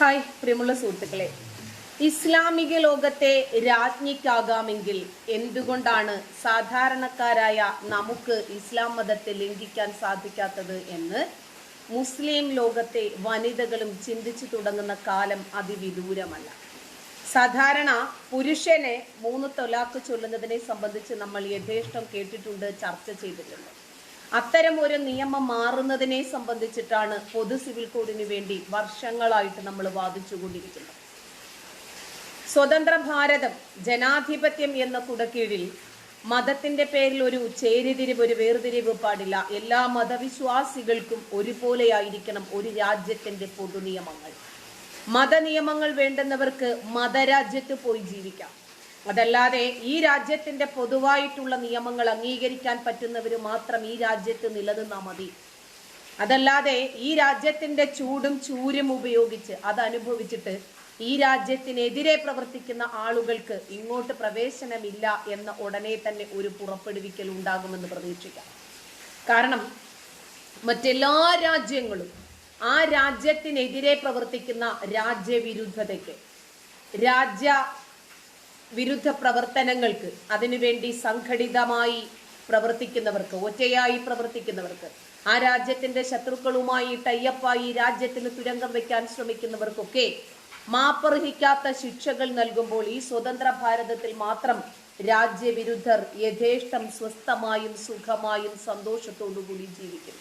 Hi പ്രിയമുള്ള സുഹൃത്തുക്കളെ. ഇസ്ലാമിക ലോകത്തെ രാജ്ഞിക്കാകാമെങ്കിൽ എന്തുകൊണ്ടാണ് സാധാരണക്കാരായ നമുക്ക് ഇസ്ലാം മതത്തെ ലംഘിക്കാൻ സാധിക്കാത്തത് എന്ന് മുസ്ലിം ലോകത്തെ വനിതകളും ചിന്തിച്ചു തുടങ്ങുന്ന കാലം അതിവിദൂരമല്ല. സാധാരണ പുരുഷനെ മൂന്ന് തൊലാക്ക് ചൊല്ലുന്നതിനെ സംബന്ധിച്ച് നമ്മൾ യഥേഷ്ടം കേട്ടിട്ടുണ്ട് ചർച്ച ചെയ്തിട്ടുണ്ട്. അത്തരം ഒരു നിയമം മാറുന്നതിനെ സംബന്ധിച്ചിട്ടാണ് പൊതു സിവിൽ കോഡിന് വേണ്ടി വർഷങ്ങളായിട്ട് നമ്മൾ വാദിച്ചുകൊണ്ടിരിക്കുന്നത്. സ്വതന്ത്ര ഭാരതം ജനാധിപത്യം എന്ന കുടക്കീഴിൽ മതത്തിന്റെ പേരിൽ ഒരു ചേരിതിരിവ് ഒരു വേർതിരിവ് പാടില്ല. എല്ലാ മതവിശ്വാസികൾക്കും ഒരുപോലെയായിരിക്കണം ഒരു രാജ്യത്തിന്റെ പൊതുനിയമങ്ങൾ. മതനിയമങ്ങൾ വേണ്ടുന്നവർക്ക് മതരാജ്യത്ത് പോയി ജീവിക്കാം. അതല്ലാതെ ഈ രാജ്യത്തിന്റെ പൊതുവായിട്ടുള്ള നിയമങ്ങൾ അംഗീകരിക്കാൻ പറ്റുന്നവർ മാത്രം ഈ രാജ്യത്ത് നിലനിന്നാൽ മതി. അതല്ലാതെ ഈ രാജ്യത്തിന്റെ ചൂടും ചൂരും ഉപയോഗിച്ച് അത് അനുഭവിച്ചിട്ട് ഈ രാജ്യത്തിനെതിരെ പ്രവർത്തിക്കുന്ന ആളുകൾക്ക് ഇങ്ങോട്ട് പ്രവേശനമില്ല എന്ന ഉടനെ തന്നെ ഒരു പുറപ്പെടുവിക്കൽ ഉണ്ടാകുമെന്ന് പ്രതീക്ഷിക്കാം. കാരണം മറ്റെല്ലാ രാജ്യങ്ങളും ആ രാജ്യത്തിനെതിരെ പ്രവർത്തിക്കുന്ന രാജ്യവിരുദ്ധതയ്ക്ക് രാജ്യ വിരുദ്ധ പ്രവർത്തനങ്ങൾക്ക് അതിനുവേണ്ടി സംഘടിതമായി പ്രവർത്തിക്കുന്നവർക്ക് ഒറ്റയായി പ്രവർത്തിക്കുന്നവർക്ക് ആ രാജ്യത്തിന്റെ ശത്രുക്കളുമായി ടൈയപ്പായി രാജ്യത്തിന് തുരങ്കം വെക്കാൻ ശ്രമിക്കുന്നവർക്കൊക്കെ മാപ്പർഹിക്കാത്ത ശിക്ഷകൾ നൽകുമ്പോൾ ഈ സ്വതന്ത്ര ഭാരതത്തിൽ മാത്രം രാജ്യവിരുദ്ധർ യഥേഷ്ടം സ്വസ്ഥമായും സുഖമായും സന്തോഷത്തോടുകൂടി ജീവിക്കും.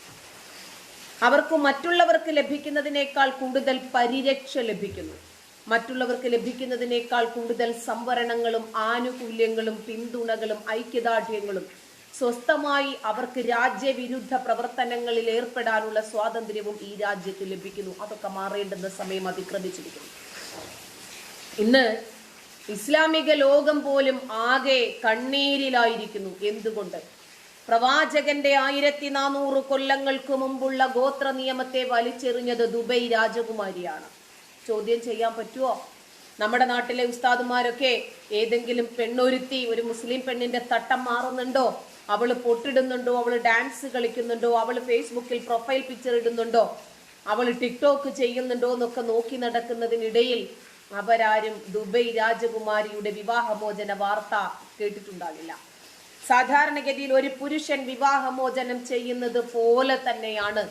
അവർക്ക് മറ്റുള്ളവർക്ക് ലഭിക്കുന്നതിനേക്കാൾ കൂടുതൽ പരിരക്ഷ ലഭിക്കുന്നു. മറ്റുള്ളവർക്ക് ലഭിക്കുന്നതിനേക്കാൾ കൂടുതൽ സംവരണങ്ങളും ആനുകൂല്യങ്ങളും പിന്തുണകളും ഐക്യദാർഢ്യങ്ങളും സ്വസ്ഥമായി അവർക്ക് രാജ്യവിരുദ്ധ പ്രവർത്തനങ്ങളിൽ ഏർപ്പെടാനുള്ള സ്വാതന്ത്ര്യവും ഈ രാജ്യത്ത് ലഭിക്കുന്നു. അതൊക്കെ മാറേണ്ടുന്ന സമയം അതിക്രമിച്ചിരിക്കുന്നു. ഇന്ന് ഇസ്ലാമിക ലോകം പോലും ആകെ കണ്ണീരിലായിരിക്കുന്നു. എന്തുകൊണ്ട്? പ്രവാചകന്റെ ആയിരത്തി നാനൂറ് കൊല്ലങ്ങൾക്ക് മുമ്പുള്ള ഗോത്ര നിയമത്തെ വലിച്ചെറിഞ്ഞത് ദുബൈ രാജകുമാരിയാണ്. ചോദ്യം ചെയ്യാൻ പറ്റുമോ നമ്മുടെ നാട്ടിലെ ഉസ്താദുമാരൊക്കെ ഏതെങ്കിലും പെണ്ണൊരുത്തി ഒരു മുസ്ലിം പെണ്ണിന്റെ തട്ടം മാറുന്നുണ്ടോ? അവൾ പൊട്ടിടുന്നുണ്ടോ? അവൾ ഡാൻസ് കളിക്കുന്നുണ്ടോ? അവൾ ഫേസ്ബുക്കിൽ പ്രൊഫൈൽ പിക്ചർ ഇടുന്നുണ്ടോ? അവൾ ടിക്ടോക്ക് ചെയ്യുന്നുണ്ടോ എന്നൊക്കെ നോക്കി നടക്കുന്നതിനിടയിൽ അവരാരും ദുബൈ രാജകുമാരിയുടെ വിവാഹമോചന വാർത്ത കേട്ടിട്ടുണ്ടാകില്ല. സാധാരണഗതിയിൽ ഒരു പുരുഷൻ വിവാഹമോചനം ചെയ്യുന്നത് പോലെ തന്നെയാണ്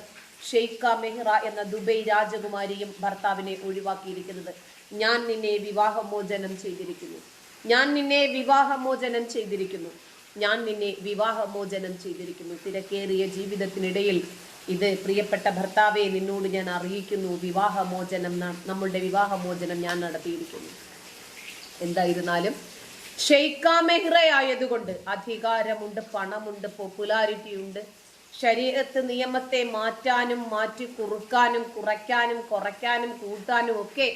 ഷെയ്ഖ മെഹ്റ എന്ന ദുബൈ രാജകുമാരിയും ഭർത്താവിനെ ഒഴിവാക്കിയിരിക്കുന്നത്. ഞാൻ നിന്നെ വിവാഹമോചനം ചെയ്തിരിക്കുന്നു. ഞാൻ നിന്നെ വിവാഹമോചനം ചെയ്തിരിക്കുന്നു. ഞാൻ നിന്നെ വിവാഹമോചനം ചെയ്തിരിക്കുന്നു. തിരക്കേറിയ ജീവിതത്തിനിടയിൽ ഇത് പ്രിയപ്പെട്ട ഭർത്താവെ നിന്നോട് ഞാൻ അറിയിക്കുന്നു. വിവാഹമോചനം നമ്മളുടെ വിവാഹമോചനം ഞാൻ നടത്തിയിരിക്കുന്നു. എന്തായിരുന്നാലും ഷെയ്ഖ മെഹ്റ ആയതുകൊണ്ട് അധികാരമുണ്ട് പണമുണ്ട് പോപ്പുലാരിറ്റി ഉണ്ട്. ശരീരത്ത് നിയമത്തെ മാറ്റാനും മാറ്റി കുറുക്കാനും കുറയ്ക്കാനും കുറയ്ക്കാനും കൂട്ടാനും ഒക്കെ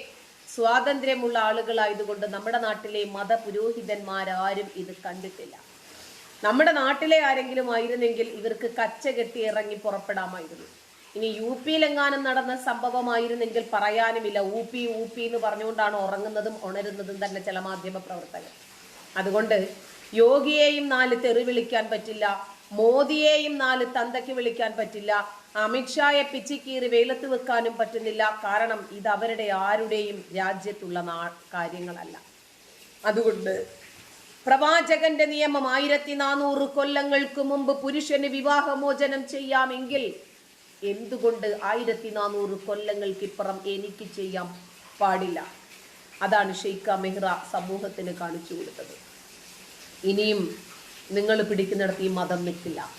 സ്വാതന്ത്ര്യമുള്ള ആളുകളായതുകൊണ്ട് നമ്മുടെ നാട്ടിലെ മതപുരോഹിതന്മാരാരും ഇത് കണ്ടിട്ടില്ല. നമ്മുടെ നാട്ടിലെ ആരെങ്കിലും ആയിരുന്നെങ്കിൽ ഇവർക്ക് കച്ച കെട്ടി ഇറങ്ങി പുറപ്പെടാമായിരുന്നു. ഇനി യു പിയിലെങ്ങാനും നടന്ന സംഭവമായിരുന്നെങ്കിൽ പറയാനുമില്ല. ഊപ്പി ഊപ്പി എന്ന് പറഞ്ഞുകൊണ്ടാണ് ഉറങ്ങുന്നതും ഉണരുന്നതും തന്നെ ചില മാധ്യമ പ്രവർത്തകർ. അതുകൊണ്ട് യോഗിയെയും നാല് തെറി വിളിക്കാൻ പറ്റില്ല മോദിയെയും നാല് തന്തയ്ക്ക് വിളിക്കാൻ പറ്റില്ല അമിത്ഷായെ പിച്ചിക്കീറി വെയിലത്ത് വെക്കാനും പറ്റുന്നില്ല. കാരണം ഇത് അവരുടെ ആരുടെയും രാജ്യത്തുള്ള നാ കാര്യങ്ങളല്ല. അതുകൊണ്ട് പ്രവാചകന്റെ നിയമം ആയിരത്തി നാനൂറ് കൊല്ലങ്ങൾക്ക് മുമ്പ് പുരുഷന് വിവാഹമോചനം ചെയ്യാമെങ്കിൽ എന്തുകൊണ്ട് ആയിരത്തി നാനൂറ് കൊല്ലങ്ങൾക്കിപ്പുറം എനിക്ക് ചെയ്യാൻ പാടില്ല? അതാണ് ഷെയ്ഖ മെഹ്റ സമൂഹത്തിന് കാണിച്ചു കൊടുത്തത്. ഇനിയും നിങ്ങൾ പിടിക്കുന്നിടത്ത് ഈ മതം നിൽക്കില്ല.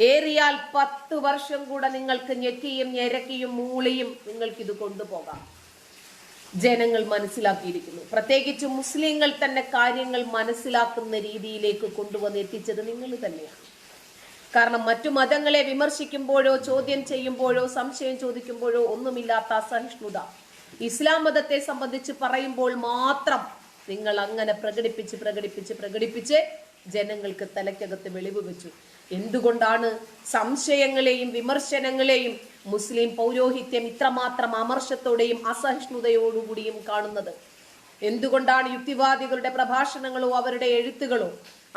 ഏറിയാൽ പത്ത് വർഷം കൂടെ നിങ്ങൾക്ക് ഞെക്കിയും ഞെരക്കിയും മൂളിയും നിങ്ങൾക്ക് നിങ്ങൾക്കിത് കൊണ്ടുപോകാം. ജനങ്ങൾ മനസ്സിലാക്കിയിരിക്കുന്നു. പ്രത്യേകിച്ച് മുസ്ലിങ്ങൾ തന്നെ കാര്യങ്ങൾ മനസ്സിലാക്കുന്ന രീതിയിലേക്ക് കൊണ്ടുവന്ന് എത്തിച്ചത് നിങ്ങൾ തന്നെയാണ്. കാരണം മറ്റു മതങ്ങളെ വിമർശിക്കുമ്പോഴോ ചോദ്യം ചെയ്യുമ്പോഴോ സംശയം ചോദിക്കുമ്പോഴോ ഒന്നുമില്ലാത്ത അസഹിഷ്ണുത. ഇസ്ലാം മതത്തെ സംബന്ധിച്ച് പറയുമ്പോൾ മാത്രം നിങ്ങൾ അങ്ങനെ പ്രകടിപ്പിച്ച് പ്രകടിപ്പിച്ച് പ്രകടിപ്പിച്ച് ജനങ്ങൾക്ക് തലയ്ക്കകത്ത് വെളിവ് വെച്ചു. എന്തുകൊണ്ടാണ് സംശയങ്ങളെയും വിമർശനങ്ങളെയും മുസ്ലിം പൗരോഹിത്യം ഇത്രമാത്രം അമർഷത്തോടെയും അസഹിഷ്ണുതയോടുകൂടിയും കാണുന്നത്? എന്തുകൊണ്ടാണ് യുക്തിവാദികളുടെ പ്രഭാഷണങ്ങളോ അവരുടെ എഴുത്തുകളോ?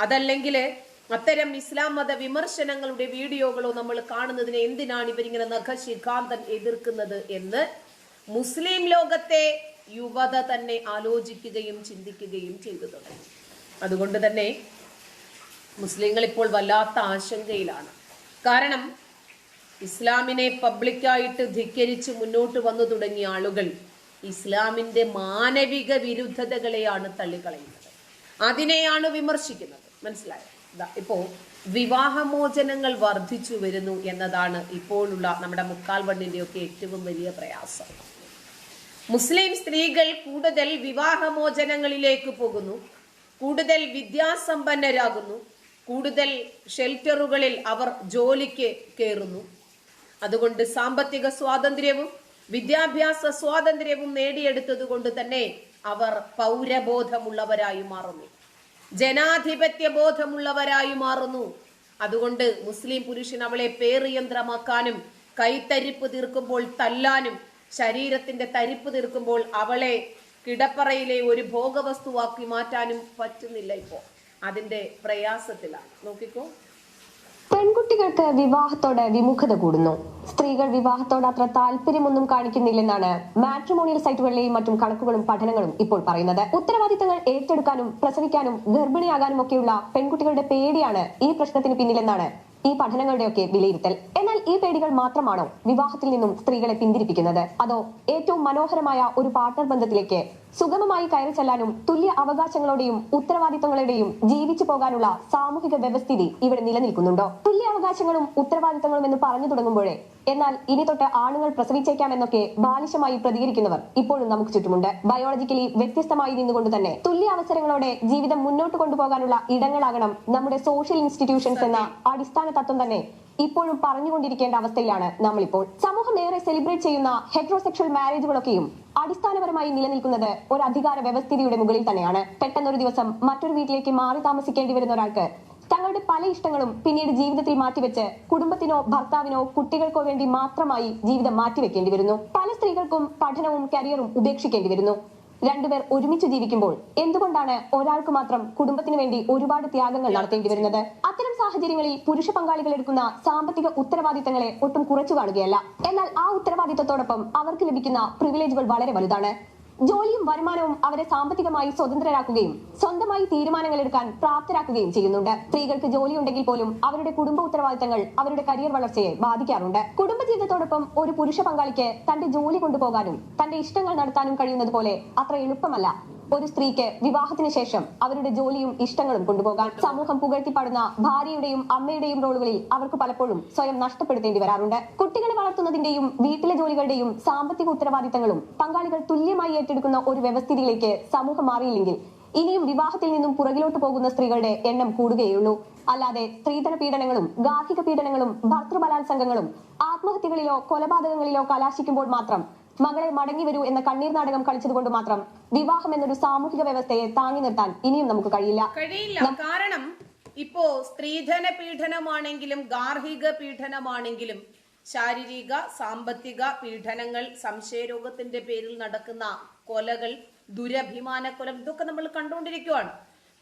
അതല്ലെങ്കിൽ അത്തരം ഇസ്ലാം മത വിമർശനങ്ങളുടെ വീഡിയോകളോ നമ്മൾ കാണുന്നതിന് എന്തിനാണ് ഇവരിങ്ങനെ നഖശിഖാന്തൻ എതിർക്കുന്നത് എന്ന് മുസ്ലിം ലോകത്തെ യുവത തന്നെ ആലോചിക്കുകയും ചിന്തിക്കുകയും ചെയ്തു തുടങ്ങി. അതുകൊണ്ട് തന്നെ മുസ്ലിങ്ങൾ ഇപ്പോൾ വല്ലാത്ത ആശങ്കയിലാണ്. കാരണം ഇസ്ലാമിനെ പബ്ലിക്കായിട്ട് ധിക്കരിച്ച് മുന്നോട്ട് വന്നു തുടങ്ങിയ ആളുകൾ ഇസ്ലാമിന്റെ മാനവിക വിരുദ്ധതകളെയാണ് തള്ളിക്കളയുന്നത്. അതിനെയാണ് വിമർശിക്കുന്നത്. മനസ്സിലായോ? ദാ ഇപ്പോ വിവാഹമോചനങ്ങൾ വർദ്ധിച്ചു വരുന്നു എന്നതാണ് ഇപ്പോഴുള്ള നമ്മുടെ മുക്കാൽ വണ്ണിന്റെയൊക്കെ ഏറ്റവും വലിയ പ്രയാസം. മുസ്ലിം സ്ത്രീകൾ കൂടുതൽ വിവാഹമോചനങ്ങളിലേക്ക് പോകുന്നു കൂടുതൽ വിദ്യാസമ്പന്നരാകുന്നു കൂടുതൽ ഷെൽട്ടറുകളിൽ അവർ ജോലിക്ക് കയറുന്നു. അതുകൊണ്ട് സാമ്പത്തിക സ്വാതന്ത്ര്യവും വിദ്യാഭ്യാസ സ്വാതന്ത്ര്യവും നേടിയെടുത്തത് കൊണ്ട് തന്നെ അവർ പൗരബോധമുള്ളവരായി മാറുന്നു. ജനാധിപത്യ ബോധമുള്ളവരായി മാറുന്നു. അതുകൊണ്ട് മുസ്ലിം പുരുഷൻ അവളെ പേറിയന്ത്രമാക്കാനും കൈത്തരിപ്പ് തീർക്കുമ്പോൾ തല്ലാനും ശരീരത്തിന്റെ തരിപ്പ് തീർക്കുമ്പോൾ അവളെ കിടപ്പറയിലെ ഒരു ഭോഗവസ്തുവാക്കി മാറ്റാനും പറ്റുന്നില്ല ഇപ്പോൾ അതിന്റെ പ്രയാസത്തിലാണ്. നോക്കിക്കോ. പെൺകുട്ടികൾക്ക് വിവാഹത്തോട് വിമുഖത കൂടുന്നു. സ്ത്രീകൾ വിവാഹത്തോട് അത്ര താല്പര്യമൊന്നും കാണിക്കുന്നില്ലെന്നാണ് മാട്രിമോണിയൽ സൈറ്റുകളിലെയും മറ്റും കണക്കുകളും പഠനങ്ങളും ഇപ്പോൾ പറയുന്നത്. ഉത്തരവാദിത്തങ്ങൾ ഏറ്റെടുക്കാനും പ്രസവിക്കാനും ഗർഭിണിയാകാനും ഒക്കെയുള്ള പെൺകുട്ടികളുടെ പേടിയാണ് ഈ പ്രശ്നത്തിന് പിന്നിലെന്നാണ് ഈ പഠനങ്ങളുടെയൊക്കെ വിലയിരുത്തൽ. എന്നാൽ ഈ പേടികൾ മാത്രമാണോ വിവാഹത്തിൽ നിന്നും സ്ത്രീകളെ പിന്തിരിപ്പിക്കുന്നത്? അതോ ഏറ്റവും മനോഹരമായ ഒരു പാർട്ട്ണർ ബന്ധത്തിലേക്ക് സുഗമമായി കയറി ചെല്ലാനും തുല്യ അവകാശങ്ങളോടെയും ഉത്തരവാദിത്തങ്ങളുടെയും ജീവിച്ചു പോകാനുള്ള സാമൂഹിക വ്യവസ്ഥിതി ഇവിടെ നിലനിൽക്കുന്നുണ്ടോ? തുല്യ അവകാശങ്ങളും ഉത്തരവാദിത്തങ്ങളും എന്ന് പറഞ്ഞു തുടങ്ങുമ്പോഴേ എന്നാൽ ഇനി തൊട്ട് ആണുങ്ങൾ പ്രസവിച്ചേക്കാമെന്നൊക്കെ ബാലിശമായി പ്രതികരിക്കുന്നവർ ഇപ്പോഴും നമുക്ക് ചുറ്റുമുണ്ട്. ബയോളജിക്കലി വ്യത്യസ്തമായി നിന്നുകൊണ്ട് തന്നെ തുല്യ അവസരങ്ങളോടെ ജീവിതം മുന്നോട്ട് കൊണ്ടുപോകാനുള്ള ഇടങ്ങളാകണം നമ്മുടെ സോഷ്യൽ ഇൻസ്റ്റിറ്റ്യൂഷൻസ് എന്ന അടിസ്ഥാന തത്വം തന്നെ ഇപ്പോഴും പറഞ്ഞുകൊണ്ടിരിക്കേണ്ട അവസ്ഥയിലാണ് നമ്മളിപ്പോൾ. സമൂഹം ഏറെ സെലിബ്രേറ്റ് ചെയ്യുന്ന ഹെട്രോസെക്ഷൽ മാരേജുകളൊക്കെയും അടിസ്ഥാനപരമായി നിലനിൽക്കുന്നത് ഒരു അധികാര വ്യവസ്ഥിതിയുടെ മുകളിൽ തന്നെയാണ്. പെട്ടെന്നൊരു ദിവസം മറ്റൊരു വീട്ടിലേക്ക് മാറി താമസിക്കേണ്ടി വരുന്ന ഒരാൾക്ക് തങ്ങളുടെ പല ഇഷ്ടങ്ങളും പിന്നീട് ജീവിതത്തിൽ മാറ്റിവെച്ച് കുടുംബത്തിനോ ഭർത്താവിനോ കുട്ടികൾക്കോ വേണ്ടി മാത്രമായി ജീവിതം മാറ്റിവെക്കേണ്ടി വരുന്നു. പല സ്ത്രീകൾക്കും പഠനവും കരിയറും ഉപേക്ഷിക്കേണ്ടി വരുന്നു. രണ്ടുപേർ ഒരുമിച്ച് ജീവിക്കുമ്പോൾ എന്തുകൊണ്ടാണ് ഒരാൾക്ക് മാത്രം കുടുംബത്തിന് വേണ്ടി ഒരുപാട് ത്യാഗങ്ങൾ നടത്തേണ്ടി വരുന്നത്? അത്തരം സാഹചര്യങ്ങളിൽ പുരുഷ പങ്കാളികൾ എടുക്കുന്ന സാമ്പത്തിക ഉത്തരവാദിത്തങ്ങളെ ഒട്ടും കുറച്ചു കാണുകയല്ല. എന്നാൽ ആ ഉത്തരവാദിത്തത്തോടൊപ്പം അവർക്ക് ലഭിക്കുന്ന പ്രിവിലേജുകൾ വളരെ വലുതാണ്. ജോലിയും വരുമാനവും അവരെ സാമ്പത്തികമായി സ്വതന്ത്രരാക്കുകയും സ്വന്തമായി തീരുമാനങ്ങൾ എടുക്കാൻ പ്രാപ്തരാക്കുകയും ചെയ്യുന്നുണ്ട്. സ്ത്രീകൾക്ക് ജോലി ഉണ്ടെങ്കിൽ പോലും അവരുടെ കുടുംബ ഉത്തരവാദിത്തങ്ങൾ അവരുടെ കരിയർ വളർച്ചയെ ബാധിക്കാറുണ്ട്. കുടുംബജീവിതത്തോടൊപ്പം ഒരു പുരുഷ പങ്കാളിക്ക് തന്റെ ജോലി കൊണ്ടുപോകാനും തന്റെ ഇഷ്ടങ്ങൾ നടത്താനും കഴിയുന്നത് പോലെ അത്ര എളുപ്പമല്ല. ഒരു സ്ത്രീക്ക് വിവാഹത്തിന് ശേഷം അവരുടെ ജോലിയും ഇഷ്ടങ്ങളും കൊണ്ടുപോകാൻ സമൂഹം പുകഴ്ത്തിപ്പാടുന്ന ഭാര്യയുടെയും അമ്മയുടെയും റോളുകളിൽ അവർക്ക് പലപ്പോഴും സ്വയം നഷ്ടപ്പെടുത്തേണ്ടി വരാറുണ്ട്. കുട്ടികളെ വളർത്തുന്നതിന്റെയും വീട്ടിലെ ജോലികളുടെയും സാമ്പത്തിക ഉത്തരവാദിത്തങ്ങളും പങ്കാളികൾ തുല്യമായി ഏറ്റെടുക്കുന്ന ഒരു വ്യവസ്ഥിതിയിലേക്ക് സമൂഹം മാറിയില്ലെങ്കിൽ ഇനിയും വിവാഹത്തിൽ നിന്നും പുറകിലോട്ട് പോകുന്ന സ്ത്രീകളുടെ എണ്ണം കൂടുകയുള്ളൂ അല്ലാതെ സ്ത്രീധന പീഡനങ്ങളും ഗാർഹിക പീഡനങ്ങളും ഭർത്തൃബലാത്സംഗങ്ങളും ആത്മഹത്യകളിലോ കൊലപാതകങ്ങളിലോ കലാശിക്കുമ്പോൾ മാത്രം മകളെ മടങ്ങി വരൂ എന്ന കണ്ണീർ നാടകം കളിച്ചതുകൊണ്ട് മാത്രം വിവാഹം എന്നൊരു സാമൂഹിക വ്യവസ്ഥയെ താങ്ങി നിർത്താൻ ഇനിയും നമുക്ക് കഴിയില്ല. കഴിയില്ല. കാരണം ഇപ്പോ സ്ത്രീധന പീഡനമാണെങ്കിലും ഗാർഹിക പീഡനമാണെങ്കിലും ശാരീരിക സാമ്പത്തിക പീഡനങ്ങൾ സംശയരോഗത്തിന്റെ പേരിൽ നടക്കുന്ന കൊലകൾ ദുരഭിമാന കൊലം ഇതൊക്കെ നമ്മൾ കണ്ടുകൊണ്ടിരിക്കുകയാണ്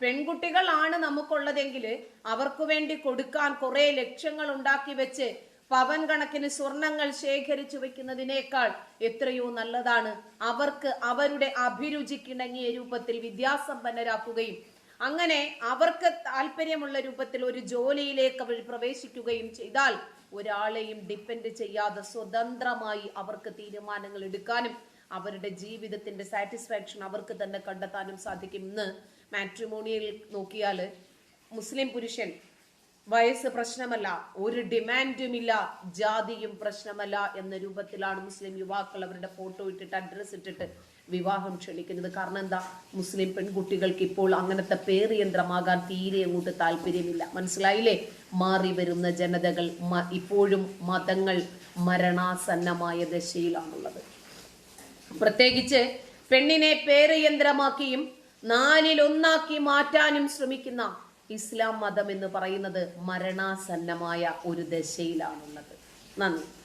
പെൺകുട്ടികളാണ് നമുക്കുള്ളതെങ്കിൽ അവർക്ക് വേണ്ടി കൊടുക്കാൻ കുറെ ലക്ഷ്യങ്ങൾ ഉണ്ടാക്കി വെച്ച് പവൻ കണക്കിന് സ്വർണങ്ങൾ ശേഖരിച്ചു വെക്കുന്നതിനേക്കാൾ എത്രയോ നല്ലതാണ്. അവർക്ക് അവരുടെ അഭിരുചിക്കിണങ്ങിയ രൂപത്തിൽ വിദ്യാസമ്പന്നരാക്കുകയും അങ്ങനെ അവർക്ക് താല്പര്യമുള്ള രൂപത്തിൽ ഒരു ജോലിയിലേക്ക് അവർ പ്രവേശിക്കുകയും ചെയ്താൽ ഒരാളെയും ഡിപ്പെൻഡ് ചെയ്യാതെ സ്വതന്ത്രമായി അവർക്ക് തീരുമാനങ്ങൾ എടുക്കാനും അവരുടെ ജീവിതത്തിന്റെ സാറ്റിസ്ഫാക്ഷൻ അവർക്ക് തന്നെ കണ്ടെത്താനും സാധിക്കും. ഇന്ന് മാട്രിമോണിയൽ നോക്കിയാൽ മുസ്ലിം പുരുഷൻ വയസ്സ് പ്രശ്നമല്ല ഒരു ഡിമാൻഡുമില്ല ജാതിയും പ്രശ്നമല്ല എന്ന രൂപത്തിലാണ് മുസ്ലിം യുവാക്കൾ അവരുടെ ഫോട്ടോ ഇട്ടിട്ട് അഡ്രസ് ഇട്ടിട്ട് വിവാഹം ക്ഷണിക്കുന്നത്. കാരണം എന്താ? മുസ്ലിം പെൺകുട്ടികൾക്ക് ഇപ്പോൾ അങ്ങനത്തെ പേറിയന്ത്രമാകാൻ തീരെ അങ്ങോട്ട് താല്പര്യമില്ല. മനസ്സിലായില്ലേ? മാറി വരുന്ന ജനതകൾ ഇപ്പോഴും മതങ്ങൾ മരണാസന്നമായ ദശയിലാണുള്ളത്. പ്രത്യേകിച്ച് പെണ്ണിനെ പേരയന്ത്രമാക്കിയും നാലിലൊന്നാക്കി മാറ്റാനും ശ്രമിക്കുന്ന ഇസ്ലാം മതം എന്ന് പറയുന്നത് മരണാസന്നമായ ഒരു ദശയിലാണുള്ളത്. നന്ദി.